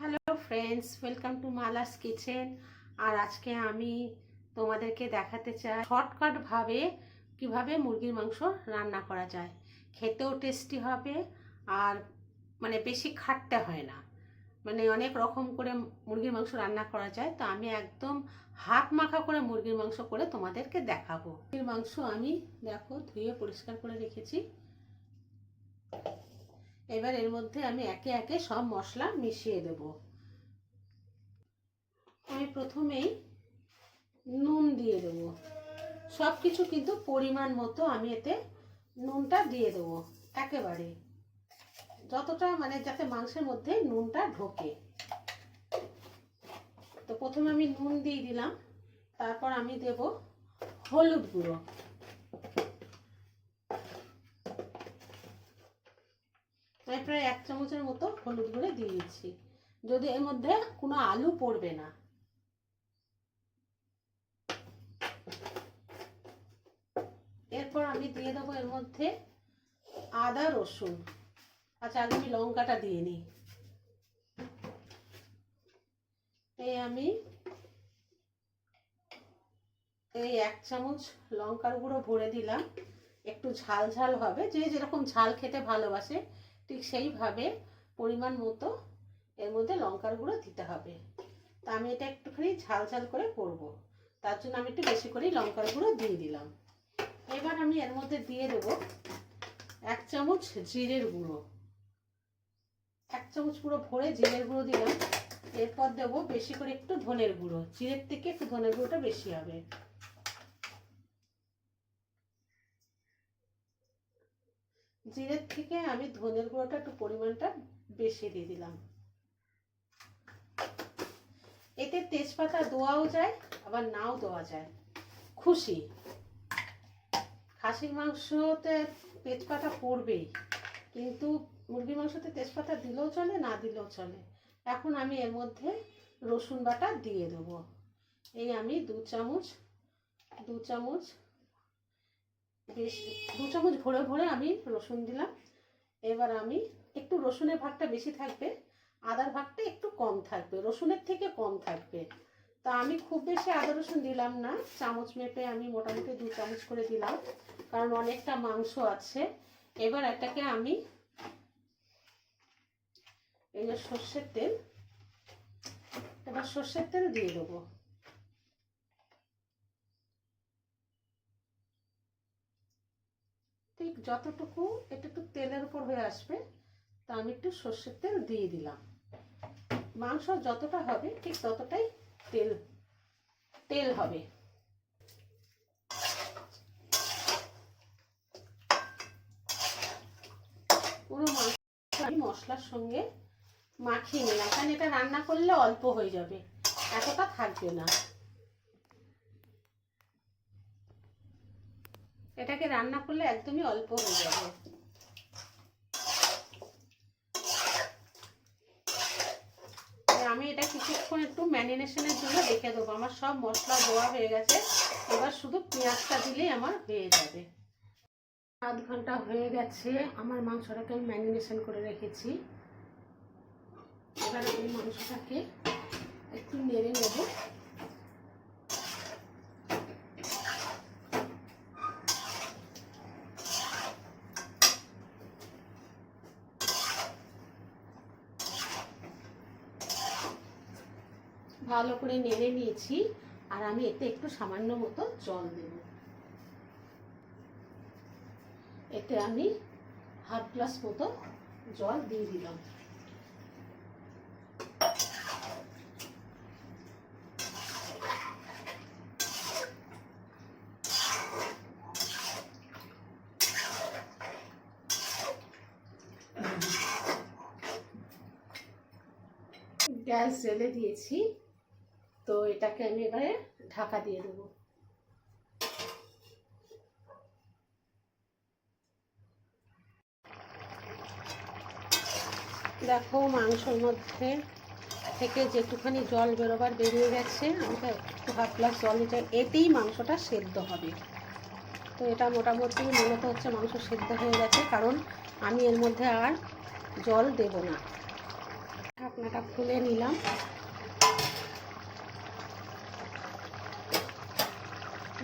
Hello friends welcome to Mala's kitchen আর আজকে আমি তোমাদেরকে দেখাতে চাই শর্টকাটভাবে কীভাবে মুরগির মাংস রান্না করা যায়। খেতেও টেস্টি হবে আর মানে বেশি খাটতে হয় না। মানে অনেক রকম করে মুরগির মাংস রান্না করা যায়। তো আমি একদম হাত মাখা করে মুরগির মাংস করে তোমাদেরকে দেখাবো। মুরগির মাংস আমি দেখো ধুয়ে পরিষ্কার করে রেখেছি। এবার এর মধ্যে আমি একে একে সব মশলা মিশিয়ে দেব। আমি প্রথমেই নুন দিয়ে দেব। সব কিছু কিন্তু পরিমাণ মতো আমি এতে নুনটা দিয়ে দেবো একেবারে। যতটা মানে যাতে মাংসের মধ্যে নুনটা ঢোকে। তো প্রথমে আমি নুন দিয়ে দিলাম। তারপর আমি দেব হলুদ গুঁড়ো। আমি প্রায় এক চামচের মতো হলুদ গুঁড়ো দিয়ে দিচ্ছি। যদি এর মধ্যে কোনো আলু পড়বে না। এরপর আমি দিয়ে দেবো এর মধ্যে আদা, রসুন। আচ্ছা আগে আমি লঙ্কাটা দিয়ে নিই। এই আমি এই এক চামচ লঙ্কার গুঁড়ো ভরে দিলাম। একটু ঝাল ঝাল হবে। যে যেরকম ঝাল খেতে ভালোবাসে ঠিক সেইভাবে পরিমাণ মতো এর মধ্যে লঙ্কার গুঁড়ো দিতে হবে। তা আমি এটা একটুখানি ঝাল ঝাল করে করব। তার জন্য আমি একটু বেশি করে লঙ্কার গুঁড়ো দিয়ে দিলাম। এবার আমি এর মধ্যে দিয়ে দেব এক চামচ জিরের গুঁড়ো। এক চামচ পুরো ভরে জিরের গুঁড়ো দিলাম। এরপর দেব বেশি করে একটু ধনের গুঁড়ো। জিরের থেকে একটু ধনের গুঁড়োটা বেশি হবে। জিরের থেকে আমি ধনের গুঁড়োটা একটু পরিমাণটা বেশি দিয়ে দিলাম। এতে তেজপাতা দোয়াও যায়, আবার নাও দেওয়া যায়। খুশি? খাসির মাংসতে তেজপাতা পড়বেই, কিন্তু মুরগির মাংসতে তেজপাতা দিলেও চলে, না দিলেও চলে। এখন আমি এর মধ্যে রসুন বাটা দিয়ে দেবো। এই আমি দু চামচ দু চামচ বেশ দু চামচ ভরে ভরে আমি রসুন দিলাম। এবার আমি একটু রসুনের ভাগটা বেশি থাকবে, আদার ভাগটা একটু কম থাকবে, রসুনের থেকে কম থাকবে। তা আমি খুব বেশি আদা রসুন দিলাম না, চামচ মেপে আমি মোটামুটি দু চামচ করে দিলাম, কারণ অনেকটা মাংস আছে। এবার এটাকে আমি এই যে সর্ষের তেল, এবার সর্ষের তেল দিয়ে দেবো ঠিক যতটুকু এটা একটু তেলের উপর হয়ে আসবে, তা আমি একটু সর্ষের তেল দিয়ে দিলাম। মাংস যতটা হবে ঠিক ততটাই তেল তেল হবে। পুরো মাংস মশলার সঙ্গে মাখিয়ে নিলাম, কারণ এটা রান্না করলে অল্প হয়ে যাবে, এতটা থাকবে না। এটাকে রান্না করলে একদমই অল্প হয়ে যাবে। আমি এটা কিছুক্ষণ একটু ম্যারিনেশনের জন্য রেখে দেবো। আমার সব মশলা দেওয়া হয়ে গেছে। এবার শুধু পেঁয়াজটা দিলেই আমার হয়ে যাবে। আধ ঘণ্টা হয়ে গেছে। আমার মাংসটাকে আমি ম্যারিনেশন করে রেখেছি। এবার আমি মাংসটাকে একটু নেড়ে নেব। ভালো করে নেড়ে নিয়েছি, আর আমি এতে একটু সামান্য মতো জল দেব। এতে আমি হাফ গ্লাস মতো জল দিয়ে দিলাম। গ্যাস জ্বেলে দিয়েছি। তো এটাকে আমি এবারে ঢাকা দিয়ে দেবো। দেখো মাংসর মধ্যে থেকে যেটুখানি জল বেরোবার বেরিয়ে গেছে, আমি তো একটু হাফ গ্লাস জল দিতে এতেই মাংসটা সেদ্ধ হবে। তো এটা মোটামুটি মূলত হচ্ছে মাংস সেদ্ধ হয়ে গেছে, কারণ আমি এর মধ্যে আর জল দেব না। ঢাকনাটা খুলে নিলাম।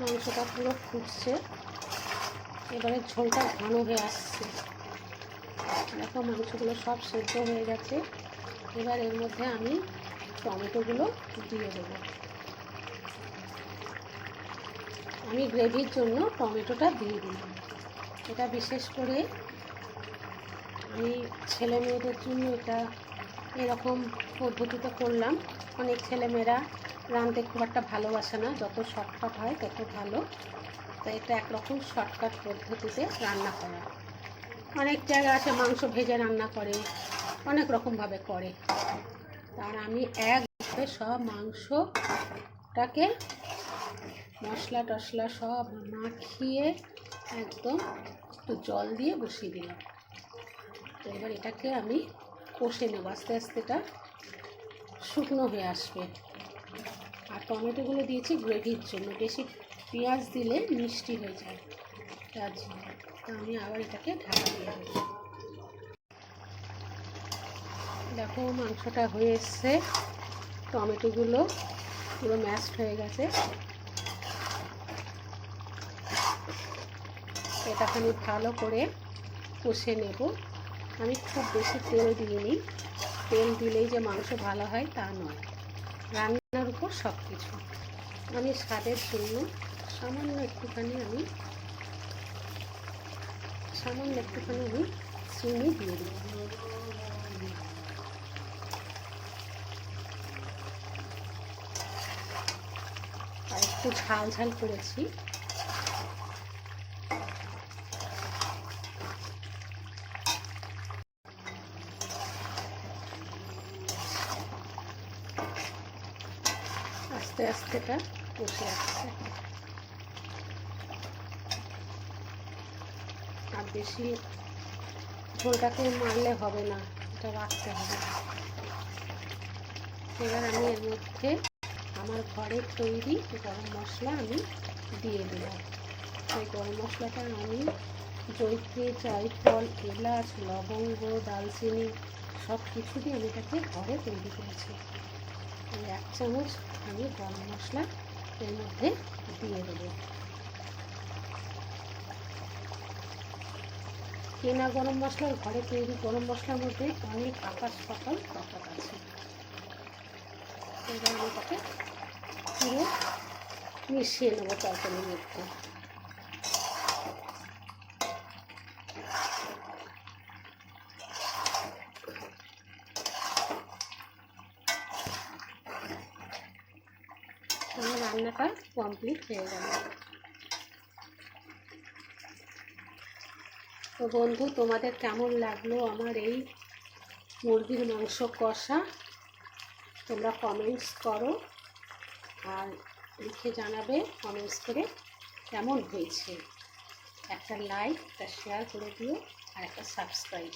মাংসটা পুরো ফুটছে। এবারে ঝোলটা ঘন হয়ে আসছে। দেখো মাংসগুলো সব সেদ্ধ হয়ে গেছে। এবার এর মধ্যে আমি টমেটোগুলো দিয়ে দেবো। আমি গ্রেভির জন্য টমেটোটা দিয়ে দিলাম। এটা বিশেষ করে আমি ছেলে মেয়েদের জন্য এটা এরকম পদ্ধতিতে করলাম। অনেক ছেলেমেয়েরা রাঁধতে খুব একটা ভালোবাসে না। যত শর্টকাট হয় তত ভালো। তো এটা একরকম শর্টকাট পদ্ধতিতে রান্না করা। অনেক জায়গা আছে মাংস ভেজে রান্না করে। অনেক রকমভাবে করে। তার আমি একভাবে সব মাংসটাকে মশলা টশলা সব মাখিয়ে একদম একটু জল দিয়ে বসিয়ে দিলাম। তো এবার এটাকে আমি কষে নেব। আস্তে আস্তে এটা শুকনো হয়ে আসবে। আর টমেটোগুলো দিয়েছি গ্রেভির জন্য। বেশি পেঁয়াজ দিলে মিষ্টি হয়ে যায়। তার জন্য তো আমি আবার এটাকে ঢাকা দিয়ে দেবো। দেখো, মাংসটা হয়ে এসছে। টমেটোগুলো পুরো ম্যাশড হয়ে গেছে। এটাকে আমি ভালো করে কষে নেব। আমি খুব বেশি তেল দিইনি। তেল দিলেই যে মাংস ভালো হয় তা নয়। রান্নার উপর সব কিছু আমি স্বাদের জন্য সামান্য একটুখানি আমি, সামান্য একটুখানি আমি চিনি দিয়ে দিই আর একটু ঝাল ঝাল করেছি। আস্তে আস্তে এটা বসে আসছে। আর বেশি ঝোলটাকে মারলে হবে না, এটা রাখতে হবে। এবার আমি এর মধ্যে আমার ঘরের তৈরি গরম মশলা আমি দিয়ে দিলাম সেই গরম মশলাটা আমি জৈত্রী, জয়ফল, এলাচ, লবঙ্গ দালচিনি সব কিছু দিয়ে আমি এটাকে ঘরে তৈরি করেছি। এক চামচ আমি গরম মশলা এর মধ্যে দিয়ে দেবো। কেনা গরম মশলার ঘরে তৈরি গরম মশলার মধ্যে অনেক আকাশ পাতাল তফাৎ আছে। এবার তাকে পুরো মিশিয়ে নেব তরকারির মধ্যে আমার রান্নাটা কমপ্লিট হয়ে গেল। তো বন্ধু, তোমাদের কেমন লাগল আমার এই মুরগির মাংস কষা? তোমরা কমেন্টস করো আর লিখে জানাবে কমেন্টস করে কেমন হয়েছে। একটা লাইক একটা শেয়ার করে দিও আর একটা সাবস্ক্রাইব